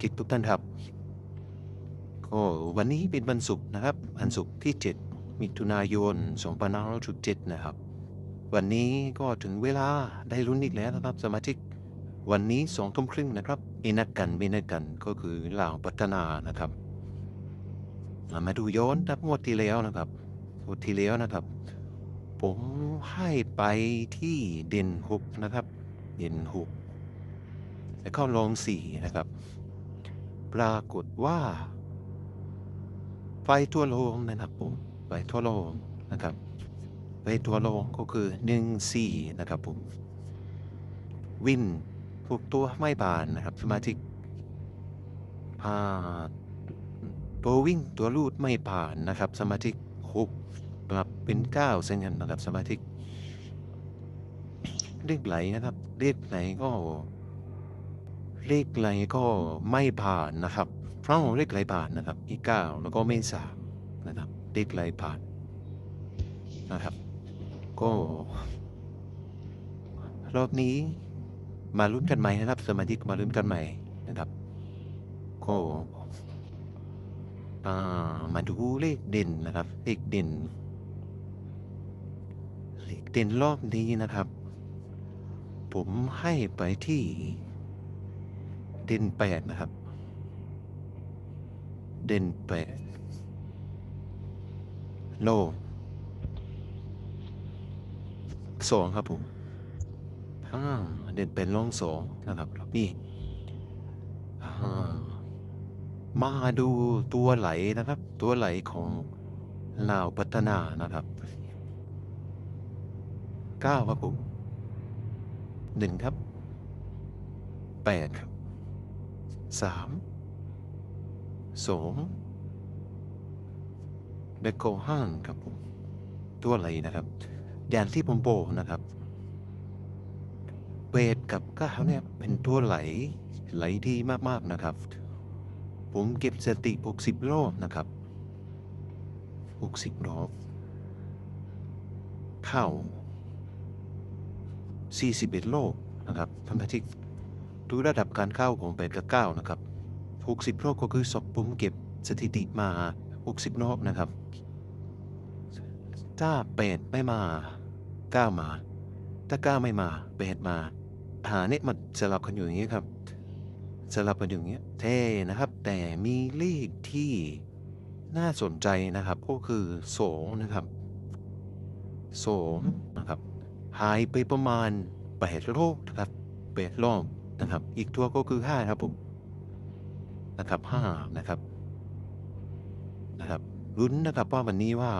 กิจทุกท่านครับก็วันนี้เป็นวันศุกร์นะครับวันศุกร์ที่ 7 มิถุนายน2567นะครับ วันนี้ก็ถึงเวลาได้ลุ้นอีกแล้วนะครับ สมาชิกวันนี้สองทุ่มครึ่งนะครับมีนัดกันไม่นัดกันก็คือลาวพัฒนานะครับมามาดูย้อนนับงวดที่แล้วนะครับงวดที่แล้วนะครับ ผมให้ไปที่เด่นหกนะครับ เด่นหกแล้วก็ลองสี่นะครับ ปรากฏว่า ไฟทั่วโลกนะครับผมไฟทั่วโลกนะครับไฟทั่วโลกก็คือหนึ่งสี่นะครับผมวินทุกตัวไม่บานนะครับสมาชิกพาตัววิ่งตัวรูดไม่ผ่านนะครับสมาชิกหกปรับเป็นเก้าเส้นกันนะครับสมาชิกเลขไหลนะครับเลขไหนก็ เลขไหลก็ไม่ผ่านนะครับเพราะเลขไหลผ่านนะครับ อีกเก้าแล้วก็ไม่สามนะครับเลขไหลผ่านนะครับ ก็ รอบนี้มาลุ้นกันใหม่นะครับ สมาชิกมาลุ้นกันใหม่นะครับก็มาดูเลขเด่นนะครับ เลขเด่น เลขเด่นรอบนี้นะครับ ผมให้ไปที่ เด่นแปดนะครับ เด่นแปดโลสองครับผมอ่าเด่นเป็นลองสองนะครับแล้วนี่อ่ามาดูตัวไหลนะครับ ตัวไหลของลาวพัฒนานะครับเก้าครับผมหนึ่งครับแปดครับ สามสองเดโกห้างครับผมตัวไหลนะครับอย่างที่ผมบอกนะครับเวทกับก้าวเนี่ยเป็นตัวไหลไหลดีมากๆนะครับ ผมเก็บสติ 60 รอบนะครับ 60 รอบ เข้า41 โลกนะครับท่านผู้ที่ ดูระดับการเข้าของเป็ดกับก้าวนะครับ60รอบก็คือสอบผมเก็บสถิติมา 60รอบนะครับ ถ้าเป็ดไม่มาก้าวมา ถ้าก้าวไม่มาเป็ดมา หาเนี่ยมันสลับกันอยู่อย่างนี้ครับ สลับกันอย่างเงี้ยเท่นะครับ แต่มีเลขที่น่าสนใจนะครับก็คือสองนะครับสองนะครับ หายไปประมาณแปดโลกนะครับแปดรอบ นะครับ อีกตัวก็คือห้าครับผมนะครับห้านะครับนะครับลุ้นนะครับว่าวันนี้ว่า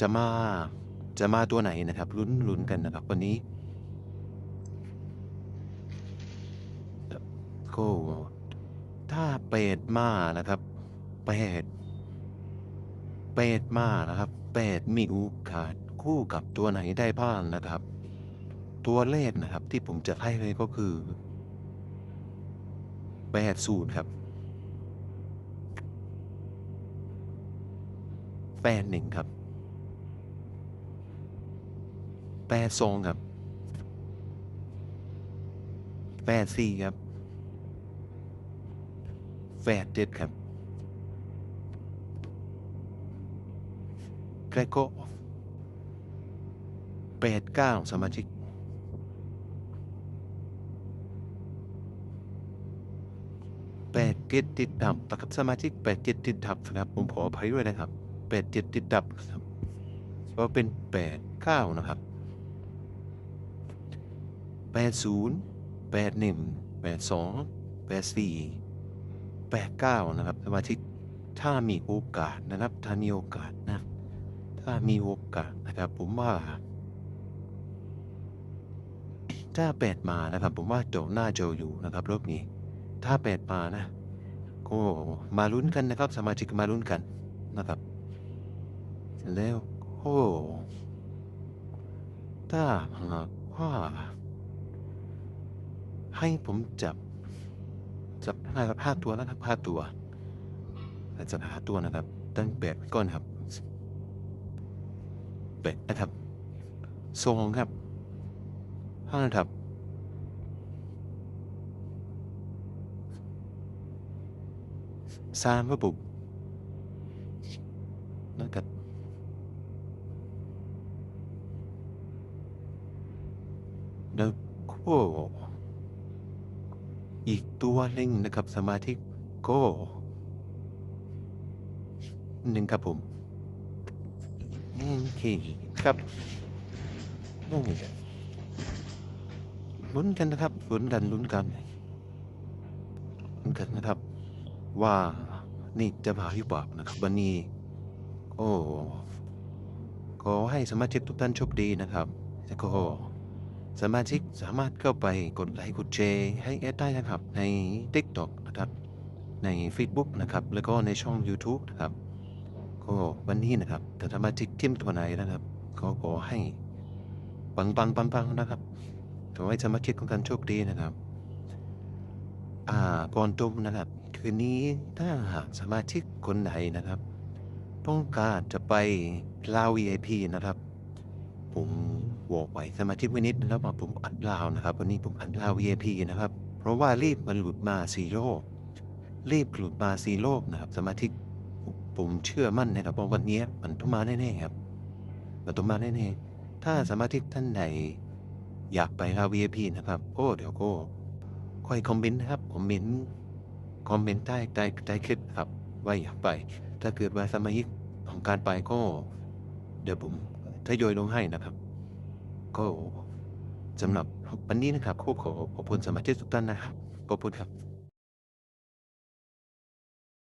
จะมาจะมาตัวไหนนะครับลุ้นลุ้นกันนะครับ วันนี้ก็ถ้าเป็ดมานะครับเป็ดเป็ดมานะครับเป็ดมีโอกาสคู่กับตัวไหนได้บ้างนะครับ ตัวเลขนะครับที่ผมจะให้เลยก็คือแปดศูนย์ครับแปดหนึ่งครับแปดสองครับแปดสี่ครับแปดเจ็ดครับแล้วก็แปดเก้าสมาชิก แปดเจ็ดติดดับนะครับสมาชิกแปดเจ็ดติดดับนะครับผมขออภัยด้วยนะครับแปดเจ็ดติดดับครับก็เป็นแปดเก้านะครับแปดศูนย์แปดหนึ่งแปดสองแปดสี่แปดเก้านะครับสมาชิกถ้ามีโอกาสนะครับถ้ามีโอกาสนะถ้ามีโอกาสนะครับผมว่าถ้าแปดมานะครับผมว่าโจหน้าโจอยู่นะครับรอบนี้ ถ้าแปดมานะก็มาลุ้นกันนะครับ สมาชิกมาลุ้นกันนะครับ แล้วโอ้ถ้าหากว่าให้ผมจับ จับห้าห้าตัวนะครับห้าตัวจับห้าตัวนะครับ ตั้งแปดก้อนครับแปดนะครับทรงครับห้าครับ สร้างระบบนะครับแล้วก็อีกตัวหนึ่งนะครับสมาธิก็หนึ่งครับผมโอเคครับโอ้ลุ้นกันนะครับลุ้นกันลุ้นกันลุ้นกันนะครับ ว่า นี่จะมาหรือเปล่านะครับวันนี้โอ้ขอให้สมาชิกทุกท่านโชคดีนะครับแล้วก็สมาชิกสามารถเข้าไปกดไลค์กดแชร์ให้แอดได้นะครับ ใน TikTok นะครับ ใน Facebook นะครับ แล้วก็ในช่อง YouTube นะครับก็วันนี้นะครับถ้าสมาชิกทีมตัวไหนนะครับก็ขอให้ปังปังปังปังนะครับขอให้สมาชิกของกันโชคดีนะครับ อ่าก่อนจบนะครับ คืนนี้ถ้าหากสมาชิกคนไหนนะครับ ต้องการจะไปลาว VIP นะครับ ผมบอกไว้สมาชิกไว้นิดนะครับว่าผมอัดลาวนะครับ วันนี้ผมอัดลาว VIP นะครับ เพราะว่ารีบมันหลุดมาสี่โลกรีบหลุดมาสี่โลกนะครับสมาชิกผมเชื่อมั่นนะครับว่าวันนี้มันต้องมาแน่ๆครับมันต้องมาแน่ๆถ้าสมาชิกท่านไหนอยากไปลาว VIP นะครับก็เดี๋ยวก็ค่อยคอมเมนต์นะครับคอมเมนต์ คอมเมนต์ใต้ใต้ใต้คลิปครับว่าอยากไป ถ้าเกิดว่าสมาชิกของการไปก็ เดี๋ยวผมทยอยลงให้นะครับ ก็สำหรับวันนี้นะครับขอขอบคุณสมาชิกทุกท่านนะครับขอบคุณครับ